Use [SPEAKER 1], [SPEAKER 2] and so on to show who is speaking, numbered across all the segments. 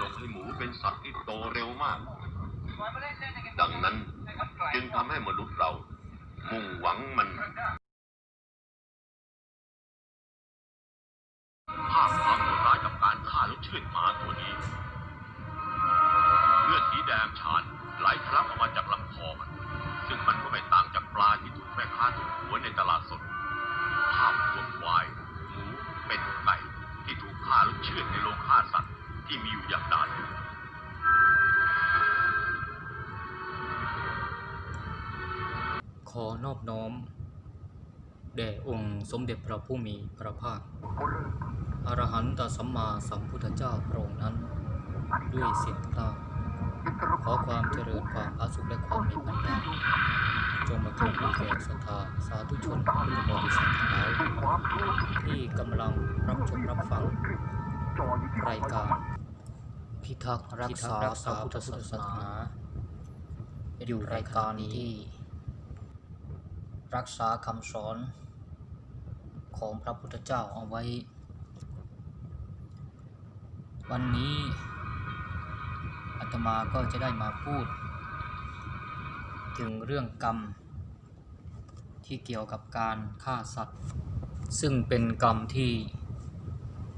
[SPEAKER 1] ทรงให้หมูเป็นสัตว์ที่โตเร็วมาก ดังนั้นจึงทำให้มนุษย์เรามุ่งหวังมันภาพความโหดร้ายกับการฆ่าลูกเชือดหมาตัวนี้เลือดสีแดงฉานไหลทะลักออกมาจากลำคอมัน ซึ่งมันก็ไม่ต่างจากปลาที่ถูกแม่ค้าถูกหัวในตลาดสดภาพวัวควาย หมู เป็ด ไก่ ที่ถูกฆ่าลูกเชือดในโรงฆ่าสัตว์ ที่มีอยู่อย่างนาดู
[SPEAKER 2] ขอนอบน้อม แด่องค์สมเด็จพระผู้มีพระภาค อรหันตสัมมาสัมพุทธเจ้าพระองค์นั้น ด้วยเสียงกล้าวขอความเจริญความอาสุขและความมีปัญญาจงมาเกิดมีแก่ศรัทธาสาธุชนพุทธบริษัททั้งหลายที่กำลังรับชมรับฟังรายการ พิทักษ์รักษาพระพุทธศาสนาอยู่รายการที่ รักษาคำสอนของพระพุทธเจ้าเอาไว้ วันนี้อาตมาก็จะได้มาพูด ถึงเรื่องกรรม ที่เกี่ยวกับการฆ่าสัตว์ ซึ่งเป็นกรรมที่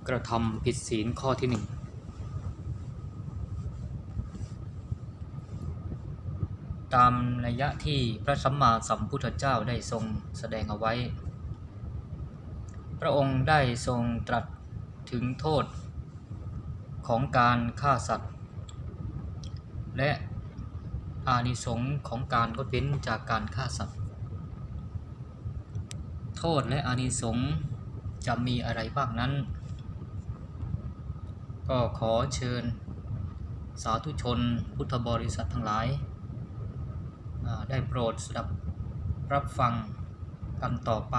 [SPEAKER 2] กระทำผิดศีลข้อที่หนึ่ง ตามนัยยะที่พระสัมมาสัมพุทธเจ้าได้ทรงแสดงเอาไว้ พระองค์ได้ทรงตรัสถึงโทษของการฆ่าสัตว์ และอานิสงส์ของการงดเว้นจากการฆ่าสัตว์ โทษและอานิสงส์จะมีอะไรบ้างนั้น ก็ขอเชิญสาธุชนพุทธบริษัททั้งหลาย ได้โปรดสดับรับฟังกันต่อไป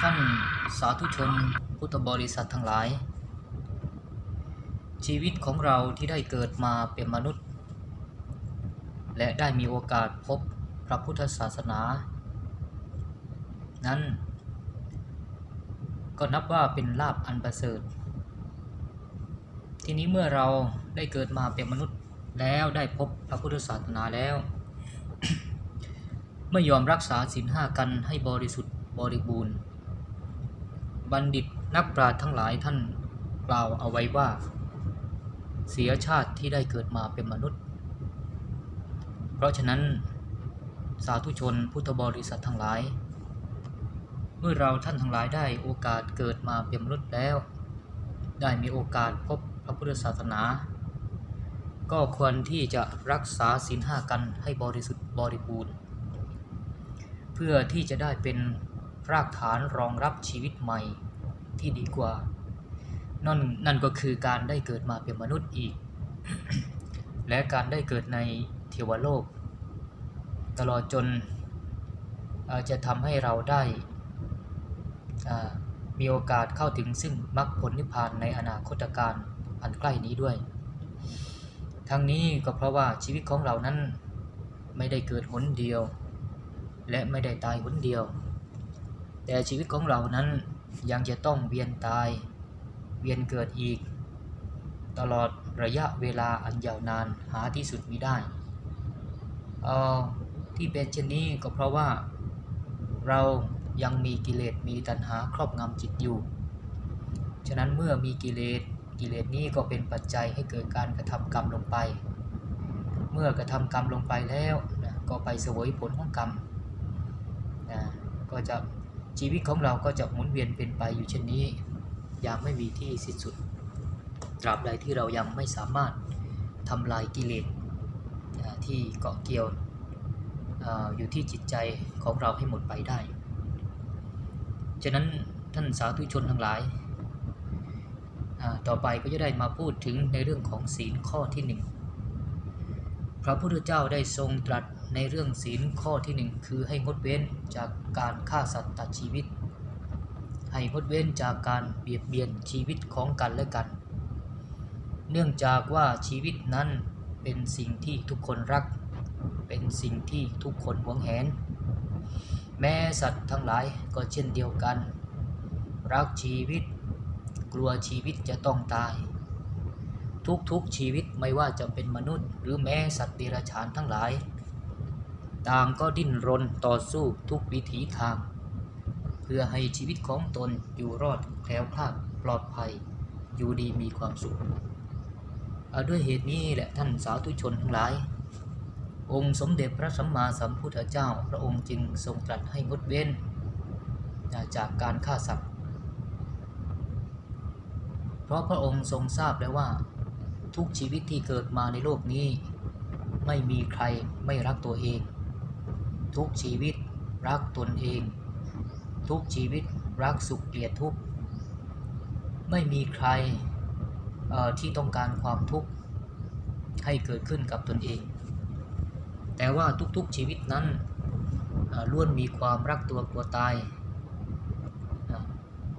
[SPEAKER 2] ท่านสาธุชนพุทธบริษัททั้งหลาย ชีวิตของเราที่ได้เกิดมาเป็นมนุษย์ และได้มีโอกาสพบพระพุทธศาสนา นั้น ก็นับว่าเป็นลาภอันประเสริฐ ทีนี้เมื่อเราได้เกิดมาเป็นมนุษย์ แล้วได้พบพระพุทธศาสนาแล้วเมื่อยอมรักษาศีลห้ากันให้บริสุทธิ์บริบูรณ์ บัณฑิตนักปราชญ์ทั้งหลายท่านกล่าวเอาไว้ว่า เสียชาติที่ได้เกิดมาเป็นมนุษย์ เพราะฉะนั้นสาธุชนพุทธบริษัททั้งหลาย เมื่อเราท่านทั้งหลายได้โอกาสเกิดมาเป็นมนุษย์แล้ว ได้มีโอกาสพบพระพุทธศาสนา ก็ควรที่จะรักษาศีลห้ากันให้บริสุทธิ์บริบูรณ์ เพื่อที่จะได้เป็นรากฐานรองรับชีวิตใหม่ที่ดีกว่า นั่นนั่นก็คือการได้เกิดมาเป็นมนุษย์อีก และการได้เกิดในเทวโลก ตลอดจนจะทำให้เราได้มีโอกาสเข้าถึงซึ่งมรรคผลนิพพานในอนาคตการอันใกล้นี้ด้วย ทั้งนี้ก็เพราะว่าชีวิตของเรานั้นไม่ได้เกิดหนเดียว และไม่ได้ตายหนเดียว แต่ชีวิตของเรานั้นยังจะต้องเวียนตาย เวียนเกิดอีก ตลอดระยะเวลาอันยาวนานหาที่สุดมิได้เออที่เป็นเช่นนี้ก็เพราะว่า เรายังมีกิเลสมีตัณหาครอบงำจิตอยู่ ฉะนั้นเมื่อมีกิเลส กิเลสนี้ก็เป็นปัจจัยให้เกิดการกระทำกรรมลงไป เมื่อกระทำกรรมลงไปแล้วนะก็ไปเสวยผลของกรรมนะก็จะชีวิตของเราก็จะหมุนเวียนเป็นไปอยู่เช่นนี้อย่างไม่มีที่สิ้นสุด ตราบใดที่เรายังไม่สามารถทำลายกิเลสนะที่เกาะเกี่ยวออยู่ที่จิตใจของเราให้หมดไปได้ ฉะนั้นท่านสาธุชนทั้งหลาย ต่อไปก็จะได้มาพูดถึงในเรื่องของศีลข้อที่หนึ่งพระพุทธเจ้าได้ทรงตรัสในเรื่องศีลข้อที่หนึ่งคือให้งดเว้นจากการฆ่าสัตว์ตัดชีวิต ให้งดเว้นจากการเบียดเบียนชีวิตของกันและกัน เนื่องจากว่าชีวิตนั้นเป็นสิ่งที่ทุกคนรัก เป็นสิ่งที่ทุกคนหวงแหน แม้สัตว์ทั้งหลายก็เช่นเดียวกัน รักชีวิต กลัวชีวิตจะต้องตาย ทุกๆชีวิตไม่ว่าจะเป็นมนุษย์ หรือแม้สัตว์เดรัจฉานทั้งหลาย ต่างก็ดิ้นรนต่อสู้ทุกวิถีทาง เพื่อให้ชีวิตของตนอยู่รอดแคล้วคลาดปลอดภัย อยู่ดีมีความสุขด้วยเหตุนี้แหละท่านสาธุชนทั้งหลาย องค์สมเด็จพระสัมมาสัมพุทธเจ้า พระองค์จึงทรงตรัสให้งดเว้น จากการฆ่าสัตว์ เพราะพระองค์ทรงทราบแล้วว่า ทุกชีวิตที่เกิดมาในโลกนี้ ไม่มีใครไม่รักตัวเอง ทุกชีวิตรักตนเอง ทุกชีวิตรักสุขเกลียดทุกข์ไม่มีใครที่ต้องการความทุกข์ให้เกิดขึ้นกับตนเอง แต่ว่าทุกๆชีวิตนั้นล้วนมีความรักตัวกลัวตาย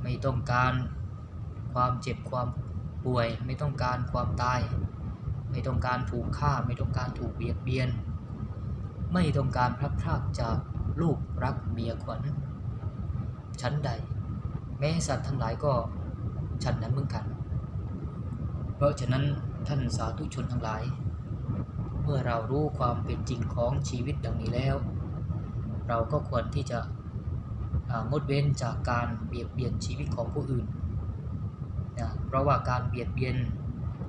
[SPEAKER 2] ไม่ต้องการ ความเจ็บความป่วย ไม่ต้องการความตาย ไม่ต้องการถูกฆ่า ไม่ต้องการถูกเบียดเบียน ไม่ต้องการพลัดพรากจากลูกรักเมียขวัญชั้นใด แม้สัตว์ทั้งหลายก็ฉันนั้นเหมือนกัน เพราะฉะนั้นท่านสาธุชนทั้งหลาย เมื่อเรารู้ความเป็นจริงของชีวิตดังนี้แล้ว เราก็ควรที่จะงดเว้นจากการเบียดเบียนชีวิตของผู้อื่น นะเพราะว่าการเบียดเบียน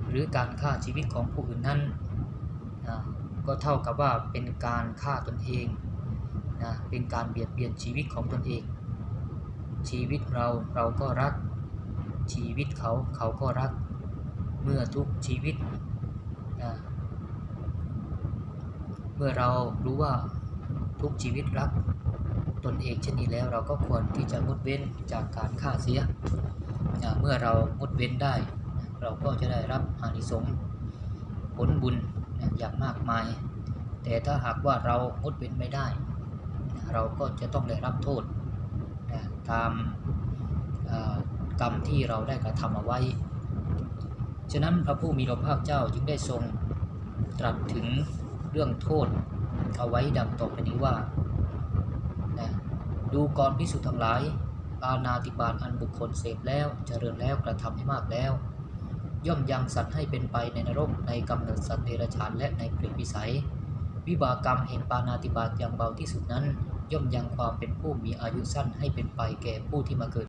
[SPEAKER 2] หรือการฆ่าชีวิตของผู้อื่นนั้นนะก็เท่ากับว่าเป็นการฆ่าตนเองนะเป็นการเบียดเบียนชีวิตของตนเอง ชีวิตเราเราก็รัก ชีวิตเขาเขาก็รัก เมื่อทุกชีวิตนะเมื่อเรารู้ว่าทุกชีวิตรักตนเองเช่นนี้แล้วเราก็ควรที่จะงดเว้นจากการฆ่าเสีย เมื่อเรางดเว้นได้ เราก็จะได้รับอานิสงส์ผลบุญอย่างมากมาย แต่ถ้าหากว่าเรางดเว้นไม่ได้ เราก็จะต้องได้รับโทษตามกรรมที่เราได้กระทำเอาไว้ ฉะนั้นพระผู้มีพระภาคเจ้าจึงได้ทรงตรัสถึงเรื่องโทษเอาไว้ดังต่อไปนี้ว่า ดูก่อนพิสุทั้งหลาย ปานาติบาตอันบุคคลเสพแล้วเจริญแล้วกระทำให้มากแล้ว ย่อมยังสัตว์ให้เป็นไปในนรกในกำเนิดสัตว์เดรัจฉานและในเปรตวิสัย วิบากกรรมแห่งปานาติบาตอย่างเบาที่สุดนั้น ย่อมยังความเป็นผู้มีอายุสั้นให้เป็นไปแก่ผู้ที่มาเกิด